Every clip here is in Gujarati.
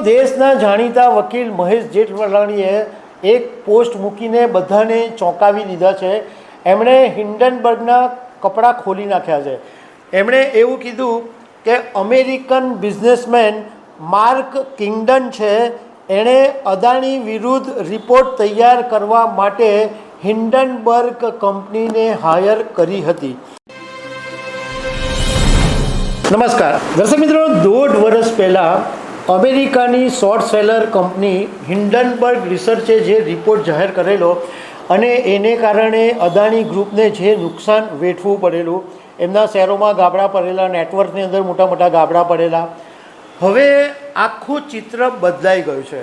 દેશના જાણીતા વકીલ મહેશ જેઠવલાણીએ એક પોસ્ટ મૂકીને બધાને ચોંકાવી દીધા છે. એમણે હિન્ડનબર્ગના કપડાં ખોલી નાખ્યા છે. એમણે એવું કીધું કે અમેરિકન બિઝનેસમેન માર્ક કિંગડન છે. એણે અદાણી વિરુદ્ધ રિપોર્ટ તૈયાર કરવા માટે હિન્ડનબર્ગ કંપનીને હાયર કરી હતી. નમસ્કાર. દર્શક મિત્રો, દોઢ વર્ષ પહેલાં અમેરિકાની શોર્ટ સેલર કંપની હિન્ડનબર્ગ રિસર્ચે જે રિપોર્ટ જાહેર કરેલો અને એને કારણે અદાણી ગ્રુપને જે નુકસાન વેઠવું પડેલું, એમના શહેરોમાં ગાબડા પડેલા, નેટવર્કની અંદર મોટા મોટા ગાબડા પડેલા. હવે આખું ચિત્ર બદલાઈ ગયું છે.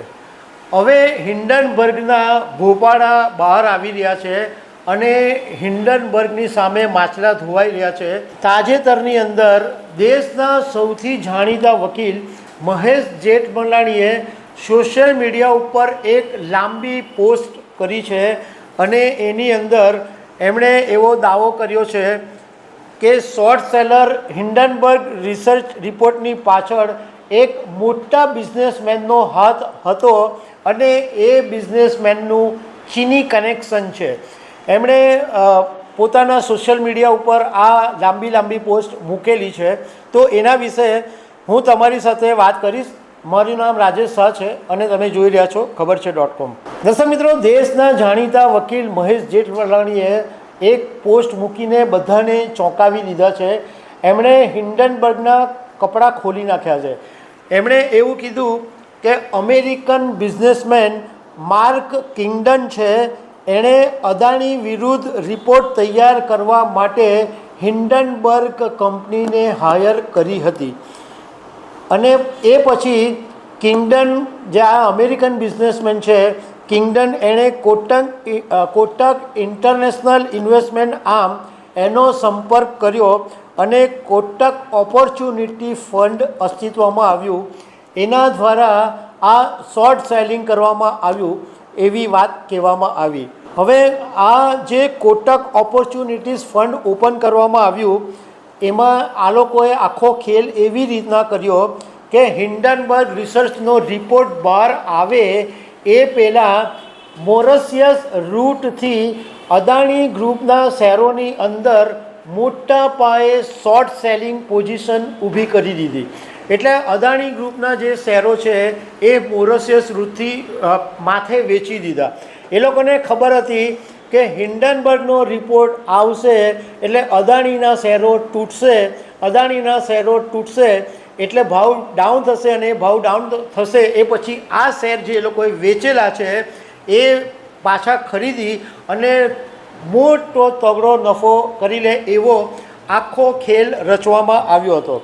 હવે હિન્ડનબર્ગના ભોપાળા બહાર આવી રહ્યા છે અને હિન્ડનબર્ગની સામે માછલા ધોવાઈ રહ્યા છે. તાજેતરની અંદર દેશના સૌથી જાણીતા વકીલ મહેશ જેઠમલાણીએ સોશિયલ મીડિયા ઉપર એક લાંબી પોસ્ટ કરી છે અને એની અંદર એમણે એવો દાવો કર્યો છે કે શોર્ટ સેલર હિન્ડનબર્ગ રિસર્ચ રિપોર્ટની પાછળ એક મોટા બિઝનેસમેનનો હાથ હતો અને એ બિઝનેસમેનનું ચીની કનેક્શન છે. એમણે પોતાના સોશિયલ મીડિયા ઉપર આ લાંબી લાંબી પોસ્ટ મૂકેલી છે. તો એના વિશે હું તમારી સાથે વાત કરીશ. મારું નામ રાજેશ શાહ છે અને તમે જોઈ રહ્યા છો ખબર છે ડોટ કોમ દર્શક મિત્રો, દેશના જાણીતા વકીલ મહેશ જેઠમલાણીએ એક પોસ્ટ મૂકીને બધાને ચોંકાવી દીધા છે. એમણે હિન્ડનબર્ગના કપડાં ખોલી નાખ્યા છે. એમણે એવું કીધું કે અમેરિકન બિઝનેસમેન માર્ક કિંગડન છે. એણે અદાણી વિરુદ્ધ રિપોર્ટ તૈયાર કરવા માટે હિન્ડનબર્ગ કંપનીને હાયર કરી હતી. અને એ પછી કિંગડન, જે આ અમેરિકન બિઝનેસમેન છે, કિંગડન એણે Kotak Kotak international investment arm એનો સંપર્ક કર્યો અને કોટક ઓપોર્ચ્યુનિટી ફંડ અસ્તિત્વમાં આવ્યું. એના દ્વારા આ શોર્ટ સેલિંગ કરવામાં આવ્યું એવી વાત કહેવામાં આવી. હવે આ જે કોટક ઓપોર્ચ્યુનિટીઝ ફંડ ઓપન કરવામાં આવ્યું એમાં આ લોકોએ આખો ખેલ એવી રીતના કર્યો કે હિન્ડનબર્ગ રિસર્ચનો રિપોર્ટ બહાર આવે એ પહેલાં મોરસિયસ રૂટથી અદાણી ગ્રુપના શહેરોની અંદર મોટા પાયે શોર્ટ સેલિંગ પોઝિશન ઊભી કરી દીધી. એટલે અદાણી ગ્રુપના જે શેરો છે એ મોરસિયસ રૂટથી માથે વેચી દીધા. એ લોકોને ખબર હતી કે હિન્ડનબર્ગનો રિપોર્ટ આવશે એટલે અદાણીના શેરો તૂટશે, અદાણીના શેરો તૂટશે એટલે ભાવ ડાઉન થશે અને ભાવ ડાઉન થશે એ પછી આ શેર જે લોકોએ વેચેલા છે એ પાછા ખરીદી અને મોટો તગડો નફો કરી લે એવો આખો ખેલ રચવામાં આવ્યો હતો.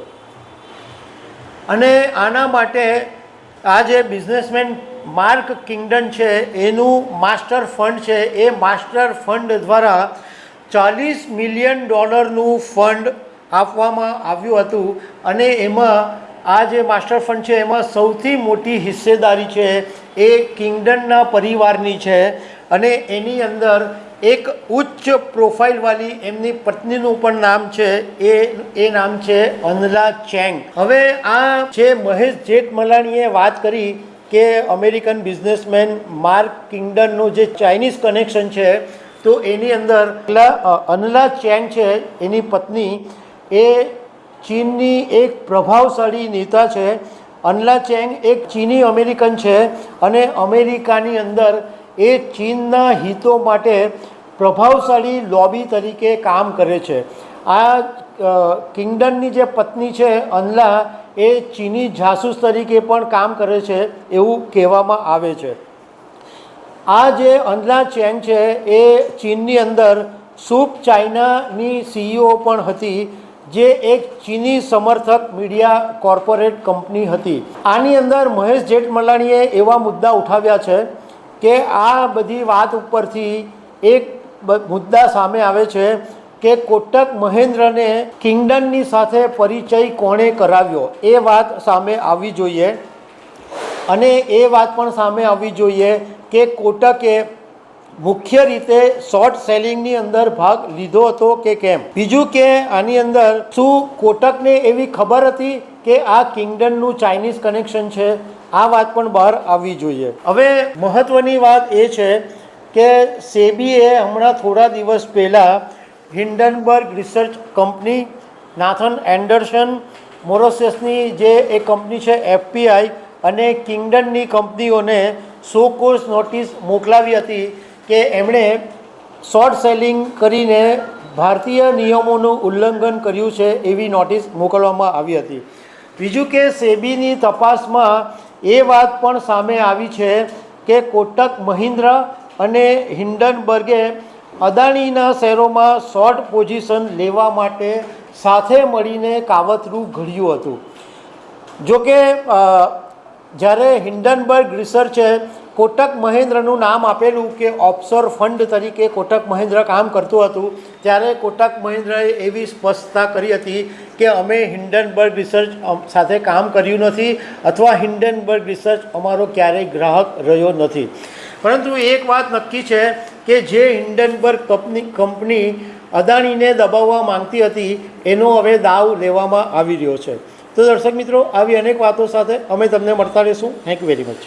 અને આના માટે આ જે બિઝનેસમેન માર્ક કિંગડન છે, એનું માસ્ટર ફંડ છે, એ માસ્ટર ફંડ દ્વારા ચાલીસ મિલિયન ડોલરનું ફંડ આપવામાં આવ્યું હતું અને એમાં આ જે માસ્ટર ફંડ છે, એમાં સૌથી મોટી હિસ્સેદારી છે એ કિંગડનના પરિવારની છે અને એની અંદર એક ઉચ્ચ પ્રોફાઇલવાળી એમની પત્નીનું પણ નામ છે, એ એ નામ છે અનલા ચેંગ. હવે આ જે મહેશ જેઠમલાણીએ વાત કરી કે અમેરિકન બિઝનેસમેન માર્ક કિંગડનનું જે ચાઇનીઝ કનેક્શન છે, તો એની અંદર અનલા ચેંગ છે, એની પત્ની, એ ચીનની એક પ્રભાવશાળી નેતા છે. અનલા ચેંગ એક ચીની અમેરિકન છે અને અમેરિકાની અંદર એ ચીનના હિતો માટે પ્રભાવશાળી લોબી તરીકે કામ કરે છે. આ કિંગડનની જે પત્ની છે, અનલા, એ ચીની જાસૂસ તરીકે પણ કામ કરે છે એવું કહેવામાં આવે છે. આ જે અનલા ચેંગ છે, એ ચીનની અંદર સૂપ ચાઇનાની સીઈઓ પણ હતી, જે એક ચીની સમર્થક મીડિયા કોર્પોરેટ કંપની હતી. આની અંદર મહેશ જેઠમલાણીએ એવા મુદ્દા ઉઠાવ્યા છે કે આ બધી વાત ઉપરથી એક મુદ્દા સામે આવે છે કે કોટક મહેન્દ્રને કિંગડનની સાથે પરિચય કોણે કરાવ્યો? એ વાત સામે આવવી જોઈએ. અને એ વાત પણ સામે આવવી જોઈએ કે કોટકે મુખ્ય રીતે શોર્ટ સેલિંગની અંદર ભાગ લીધો હતો કે કેમ? બીજું કે આની અંદર શું કોટકને એવી ખબર હતી કે આ કિંગડનનું ચાઇનીઝ કનેક્શન છે? આ વાત પણ બહાર આવવી જોઈએ. હવે મહત્ત્વની વાત એ છે કે સેબીએ હમણાં થોડા દિવસ પહેલાં Hindenburg research company, Nathan Anderson, મોરોસેસની જે એ કંપની છે એફપીઆઈ અને કિંગડનની કંપનીઓને સો કોર્સ નોટિસ મોકલાવી હતી કે એમણે શોર્ટ સેલિંગ કરીને ભારતીય નિયમોનું ઉલ્લંઘન કર્યું છે એવી નોટિસ મોકલવામાં આવી હતી. બીજું કે સેબીની તપાસમાં એ વાત પણ સામે આવી છે કે કોટક, મહિન્દ્રા અને હિન્ડનબર્ગે અદાણીના શેરોમાં શોર્ટ પોઝિશન લેવા માટે સાથે મળીને કાવતરું ઘડ્યું હતું. જોકે જ્યારે હિન્ડનબર્ગ રિસર્ચે કોટક મહેન્દ્રનું નામ આપેલું કે ઓફશોર ફંડ તરીકે કોટક મહેન્દ્ર કામ કરતું હતું, ત્યારે કોટક મહેન્દ્રએ એવી સ્પષ્ટતા કરી હતી કે અમે હિન્ડનબર્ગ રિસર્ચ સાથે કામ કર્યું નથી અથવા હિન્ડનબર્ગ રિસર્ચ અમારો ક્યારેય ગ્રાહક રહ્યો નથી. પરંતુ એક વાત નક્કી છે કે જે હિન્ડનબર્ગ કંપની કંપની અદાણીને દબાવવા માંગતી હતી, એનો હવે દાવ લેવામાં આવી રહ્યો છે. તો દર્શક મિત્રો, આવી અનેક વાતો સાથે અમે તમને મળતા રહીશું. Thank you very much